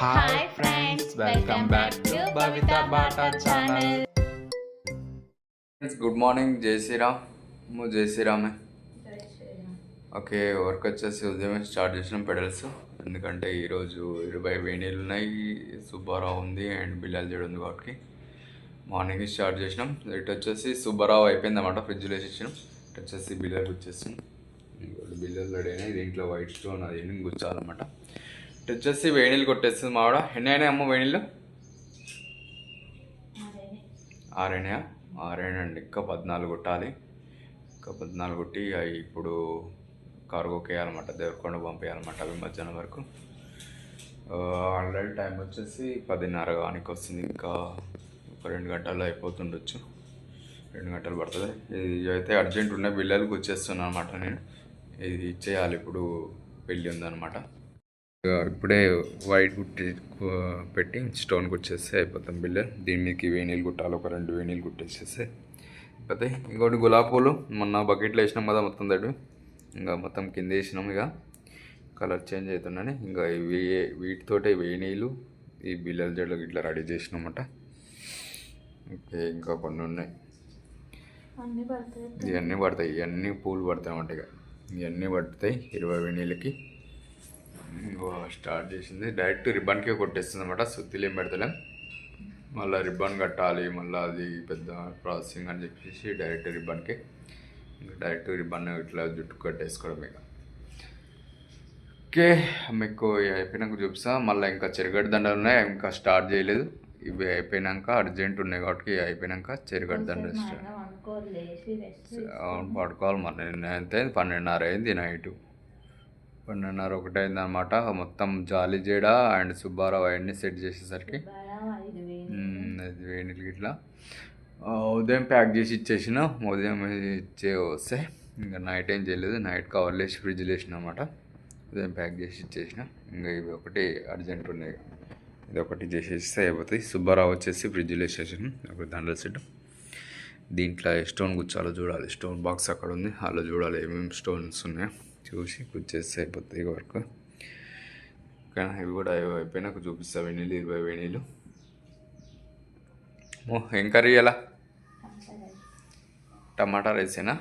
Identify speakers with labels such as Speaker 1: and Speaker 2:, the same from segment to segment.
Speaker 1: Hi friends welcome back to Bata channel
Speaker 2: good morning జై శ్రీరామ్ ము జై శ్రీరామే ఓకే వర్క్ వచ్చేసి ఉదయం స్టార్ట్ చేసినాం పెడల్స్ ఎందుకంటే ఈరోజు ఇరవై వేణీలు ఉన్నాయి సుబ్బారావు ఉంది అండ్ బిల్లాల జడ ఉంది కాబట్టి మార్నింగ్ స్టార్ట్ చేసినాం. ఇటు వచ్చేసి సుబ్బారావు అయిపోయింది అన్నమాట ఫ్రిడ్జ్లో వేసి ఇచ్చినాం ఇటు వచ్చేసి బిల్లలు వచ్చేసి బిల్లలు రెడీ అయినాయి దీంట్లో వైట్ స్టోన్ అది గుచ్చాలన్నమాట. ఇటు వచ్చేసి వేణీలు కొట్టేస్తుంది మావిడ ఎన్ని అయినాయి అమ్మ వేణీలు? ఆరైనాయా ఆరైనండి ఇంకా పద్నాలుగు కొట్టాలి. ఇంకా పద్నాలుగు కొట్టి అవి ఇప్పుడు కార్గోకి వేయాలన్నమాట దేవరకొండ పంపేయాలన్నమాట అవి మధ్యాహ్నం వరకు. ఆల్రెడీ టైం వచ్చేసి పదిన్నర కానికి వస్తుంది ఇంకా ఒక రెండు గంటల్లో అయిపోతుండొచ్చు. రెండు గంటలు పడుతుంది. ఇది అయితే అర్జెంట్ ఉన్న బిల్లలకు వచ్చేస్తున్నాను అనమాట నేను. ఇది ఇచ్చేయాలి ఇప్పుడు. పెళ్ళి ఉందన్నమాట. ఇప్పుడే వైట్ కుట్టి పెట్టి స్టోన్ కుట్టేస్తే అయిపోతాం బిల్ల దీని మీదకి వేణీలు కుట్టాలి ఒక రెండు వేణీలు కుట్టేసేస్తే అయిపోతే ఇంకోటి గులాబీ పూలు. మొన్న బకెట్లో వేసినాం కదా మొత్తం తడి. ఇంకా మొత్తం కింద వేసినాం ఇక. కలర్ చేంజ్ అవుతుందని ఇంకా ఇవి వీటితోటే వేణీలు ఈ బిల్లల జడలు ఇట్లా రెడీ చేసినామట. ఓకే ఇంకా కొన్ని ఉన్నాయి. ఇవన్నీ పడతాయి. ఇవన్నీ పూలు పడతాయి అన్నమాట ఇక. ఇవన్నీ పడతాయి. ఇరవై వేణీలకి. స్టార్ట్ చేసింది. డైరెక్ట్ రిబ్బన్కే కొట్టేస్తుంది అనమాట సుత్తిలు ఏం పెడతలేం. మళ్ళీ రిబ్బన్ కట్టాలి మళ్ళీ అది పెద్ద ప్రాసెసింగ్ అని చెప్పేసి డైరెక్ట్ రిబ్బన్కే ఇంకా డైరెక్ట్ రిబ్బన్ ఇట్లా జుట్టు కట్టేసుకోవడం ఇక. ఓకే మీకు ఇవి అయిపోయినాక చూపిస్తా. మళ్ళీ ఇంకా చెరుగడ్డ దండలు ఉన్నాయి. ఇంకా స్టార్ట్ చేయలేదు. ఇవి అయిపోయినాక అర్జెంట్ ఉన్నాయి కాబట్టి అయిపోయినాక చెరుగడ్డ దండలు అవును పడుకోవాలి నేను అయితే పన్నెండున్నర అయింది నైట్. పన్నెండున్నర ఒకటి అయింది అనమాట మొత్తం జాలి జేడ అండ్ సుబ్బారావు అవన్నీ సెట్ చేసేసరికి. వేణికి ఇట్లా ఉదయం ప్యాక్ చేసి ఇచ్చేసిన ఉదయం ఇచ్చే వస్తే ఇంకా నైట్ ఏం చేయలేదు. నైట్ కవర్లు వేసి ఫ్రిడ్జ్లో వేసిన అనమాట ఉదయం ప్యాక్ చేసి ఇచ్చేసిన. ఇంకా ఇవి ఒకటి అర్జెంట్ ఉన్నాయి. ఇది ఒకటి చేసేస్తే అయిపోతాయి. సుబ్బారావు వచ్చేసి ఫ్రిడ్జ్లో వేసేసాను. ఒక దండల సెట్. దీంట్లో స్టోన్ కూర్చోాలో చూడాలి. స్టోన్ బాక్స్ అక్కడ ఉంది. అలా చూడాలి. ఏమేమి స్టోన్స్ ఉన్నాయో. చూసి కూర్చేస్తే అయిపోతాయి వరకు. కానీ ఇవి కూడా అవి అయిపోయినాక చూపిస్తా. వెనీళ్ళు ఇరవై వెనీళ్ళు ఓ ఏం కర్రీ ఎలా టమాటా రైసేనా?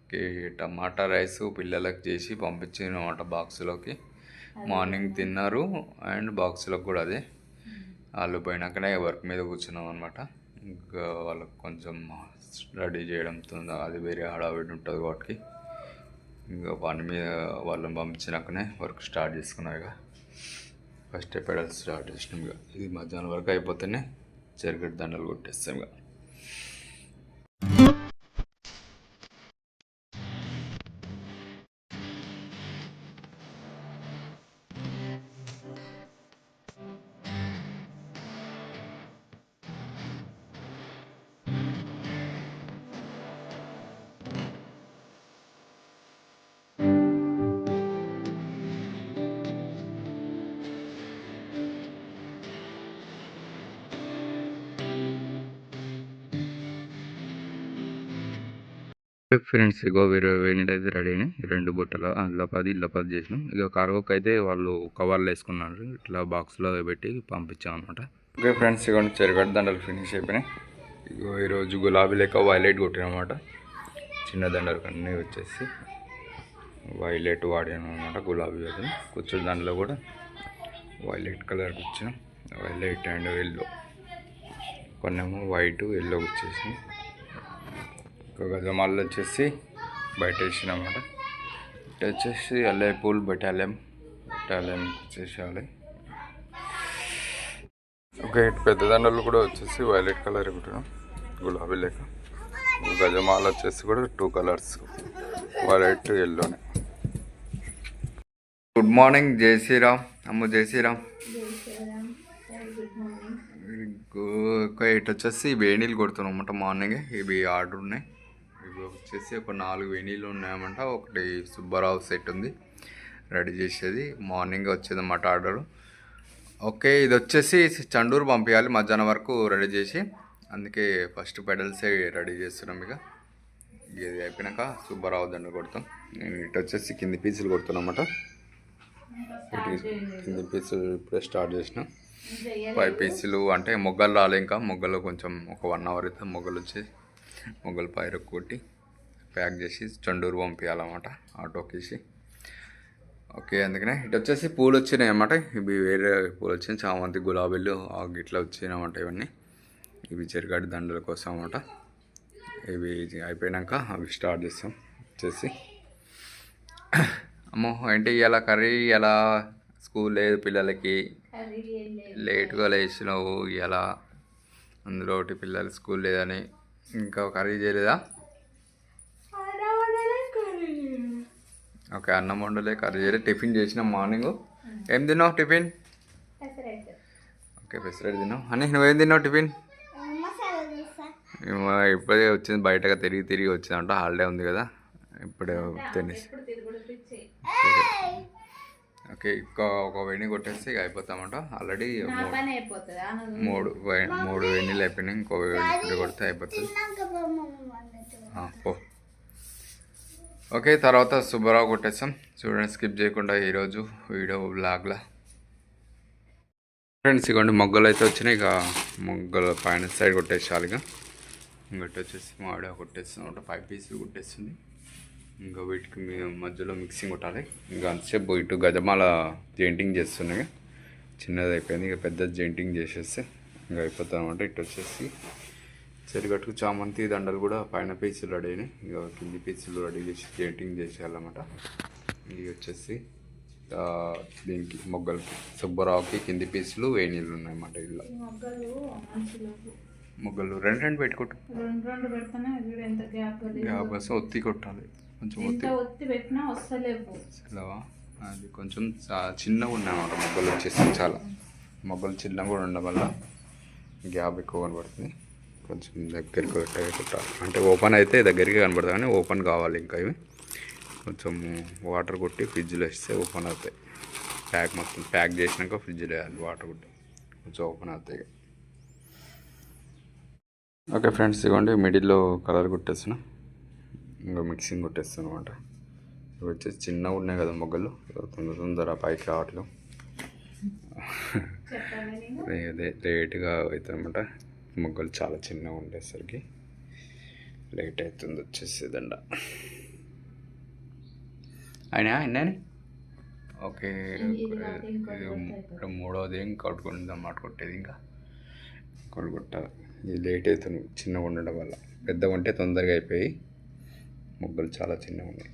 Speaker 2: ఓకే టమాటా రైస్ పిల్లలకు చేసి పంపించినమాట బాక్స్లోకి. మార్నింగ్ తిన్నారు అండ్ బాక్స్లోకి కూడా అదే. వాళ్ళు పోయినాకనే వర్క్ మీద కూర్చున్నాం అనమాట ఇంకా వాళ్ళకి కొంచెం రెడీ చేయడంతో అది వేరే హడావిడి ఉంటుంది కాబట్టి ఇంకా పని మీద వాళ్ళని పంపించినాకనే వర్క్ స్టార్ట్ చేసుకున్నాం ఇక. ఫస్ట్ పెడల్స్ స్టార్ట్ చేసినాం ఇక. ఇది మధ్యాహ్నం వరకు అయిపోతేనే చెరుగడ్డ దండలు కొట్టేస్తాం ఇక. ఫ్రెండ్స్ ఇగో వేరే వేణిలు అయితే రెడీ అయినాయి. రెండు బుట్టలు అందులో పది ఇళ్ళ పది చేసినాం ఇక కార్గోకి అయితే వాళ్ళు కవర్లు వేసుకున్నారు. ఇట్లా బాక్స్లో పెట్టి పంపించాం అనమాట ఓకే ఫ్రెండ్స్ ఇగో చెరుగడ్డ దండలు ఫినిష్ అయిపోయినాయి. ఇగో ఈరోజు గులాబీ లేక వైలెట్ కొట్టినమాట చిన్న దండలు అన్నీ వచ్చేసి వైలెట్ వాడాను అనమాట గులాబీ అది. కూర్చుని దాంట్లో కూడా వైలెట్ కలర్ కూర్చున్నాం వైలెట్ అండ్ ఎల్లో కొన్నేమో వైట్ ఎల్లో వచ్చేసి ఒక గజమాలు వచ్చేసి బయట వేసినమాట ఇటు వచ్చేసి అల్లే పూల్ బెటాలియం. పెట్టాలేం చేసేయాలి. ఓకే ఇటు పెద్దదండలు కూడా వచ్చేసి వైలెట్ కలర్ కుట్టినాం గులాబీ లేక. గజమాల వచ్చేసి కూడా టూ కలర్స్ వైలెట్ ఎల్లోనే గుడ్ మార్నింగ్ జై శ్రీరామ్. అమ్మ జై శ్రీరామ్. ఒక ఇటు వచ్చేసి వేణీలు కొడుతున్నాం అన్నమాట మార్నింగే. ఇవి ఆర్డర్ ఉన్నాయి. వచ్చేసి ఒక నాలుగు వెనీలు ఉన్నాయన్నమాట. ఒకటి సుబ్బారావు సెట్ ఉంది. రెడీ చేసేది. మార్నింగ్ వచ్చేది అన్నమాట ఓకే ఇది వచ్చేసి చండూరు పంపించాలి మధ్యాహ్నం వరకు రెడీ చేసి. అందుకే ఫస్ట్ పెడల్సే రెడీ చేస్తున్నాం ఇక. ఇది అయిపోయినాక సుబ్బారావు దండ కొడతాం. నేను ఇటు వచ్చేసి కింది పీసులు కొడుతున్నాం కింది పీసులు ఇప్పుడే స్టార్ట్ చేసిన. పై పీసులు అంటే మొగ్గలు రాలే ఇంకా. మొగ్గలు కొంచెం ఒక వన్ అవర్ అయితే మొగ్గలు వచ్చి మొగ్గలు పైరు కొట్టి ప్యాక్ చేసి చండూరు పంపించాలన్నమాట ఆటోకేసి. ఓకే అందుకనే ఇటు వచ్చేసి పూలు వచ్చినాయి అన్నమాట. ఇవి వేరే పూలు వచ్చినాయి చామంతి గులాబీలు ఆ గిట్ల వచ్చినాయి అన్నమాట ఇవన్నీ. ఇవి చెరుగడ్డి దండల కోసం అన్నమాట. ఇవి అయిపోయినాక అవి స్టార్ట్ చేస్తాం వచ్చేసి. అమ్మో ఏంటి ఇలా కర్రీ ఎలా? స్కూల్ లేదు పిల్లలకి. లేట్గా లేచినావు ఎలా అందులో ఒకటి పిల్లలు స్కూల్ లేదని. ఇంకా కర్రీ చేయలేదా? ఓకే అన్నం వండలే కర్రీ చేయలేదు టిఫిన్ చేసిన మార్నింగ్. ఏం తిన్నావు టిఫిన్? ఓకే పెసరెట్ తిన్నావు. అని నువ్వేం తిన్నావు టిఫిన్? ఇప్పుడే వచ్చింది బయటగా తిరిగి తిరిగి వచ్చిందంట హాలిడే ఉంది కదా ఇప్పుడే తినేసి. ఓకే ఇంకా ఒక కొట్టేస్తే ఇక అయిపోతామంట. ఆల్రెడీ మూడు మూడు వెన్నీళ్ళు అయిపోయినాయి ఇంకో కొడితే అయిపోతుంది. ఓకే తర్వాత సుబ్బారావు కొట్టేస్తాం. చూడండి స్కిప్ చేయకుండా ఈరోజు వీడియో బ్లాగ్లా ఫ్రెండ్స్ ఇగోండి మొగ్గలు అయితే వచ్చినాయి. ఇక మొగ్గల పైన సైడ్ కొట్టేసాలి ఇక. ఇంకటి వచ్చేసి మామిడి కొట్టేస్తాం అంటే ఫైవ్ పీసులు కొట్టేస్తుంది. ఇంకా వీటికి మధ్యలో మిక్సింగ్ కొట్టాలి. ఇంకా అంతసేపు ఇటు గజమాల జెయింటింగ్ చేస్తున్నాయి చిన్నది అయిపోయింది. ఇక పెద్ద జెయింటింగ్ చేసేస్తే ఇంకా అయిపోతుంది అనమాట ఇటు వచ్చేసి చెరుగట్టుకు చామంతి దండలు కూడా పైన పీసులు రెడీ అయినాయి. ఇక కింది పీసులు రెడీ చేసి జెయింటింగ్ చేసేయాలన్నమాట. ఇవి వచ్చేసి దీనికి మొగ్గలకి సుబ్బరావుకి కింది పీసులు వేణీళ్ళు ఉన్నాయన్నమాట ఇలా
Speaker 3: మొగ్గలు
Speaker 2: రెండు రెండు
Speaker 3: ఎంత గ్యాప్
Speaker 2: ఒత్తి కొట్టాలి. కొంచెం ఒత్తి. సెలవా అది కొంచెం చిన్నగా ఉన్నాయన్నమాట మొగ్గలు వచ్చేసి చాలా. మొగ్గలు చిన్నగా కూడా ఉండడం వల్ల గ్యాప్ ఎక్కువ కనబడుతుంది. కొంచెం దగ్గరికి పెట్టే కుట్టాలి అంటే ఓపెన్ అయితే దగ్గరికి కనబడుతుంది కానీ ఓపెన్ కావాలి ఇంకా ఇవి. కొంచెం వాటర్ కొట్టి ఫ్రిడ్జ్లో వేస్తే ఓపెన్ అవుతాయి. ప్యాక్ మొత్తం ప్యాక్ చేసినాక ఫ్రిడ్జ్లో వేయాలి వాటర్ కొట్టి. కొంచెం ఓపెన్ అవుతాయి. ఓకే ఫ్రెండ్స్ ఇవ్వండి మిడిల్లో కలర్ కొట్టేస్తున్నా. ఇంకా మిక్సింగ్ కొట్టేస్తాను అనమాట ఇవి వచ్చేసి చిన్నగా ఉన్నాయి కదా మొగ్గలు. తొందర తొందర పైకి రావట్లేదు అదే లేట్గా అవుతుంది అనమాట మొగ్గలు చాలా చిన్నగా ఉండేసరికి లేట్ అవుతుంది వచ్చేసి దండ. అయినా అయినా ఓకే
Speaker 3: కాదు, ఇంకోటి అయిపోతుంది.
Speaker 2: మూడోది ఇంకా కొట్టుకుంది అన్నమాట కొట్టేది ఇంకా. కొట్టాలి ఇది లేట్ అవుతుంది చిన్నగా ఉండడం వల్ల. పెద్దగా ఉంటే తొందరగా అయిపోయి మొగ్గలు చాలా చిన్నగా ఉన్నాయి.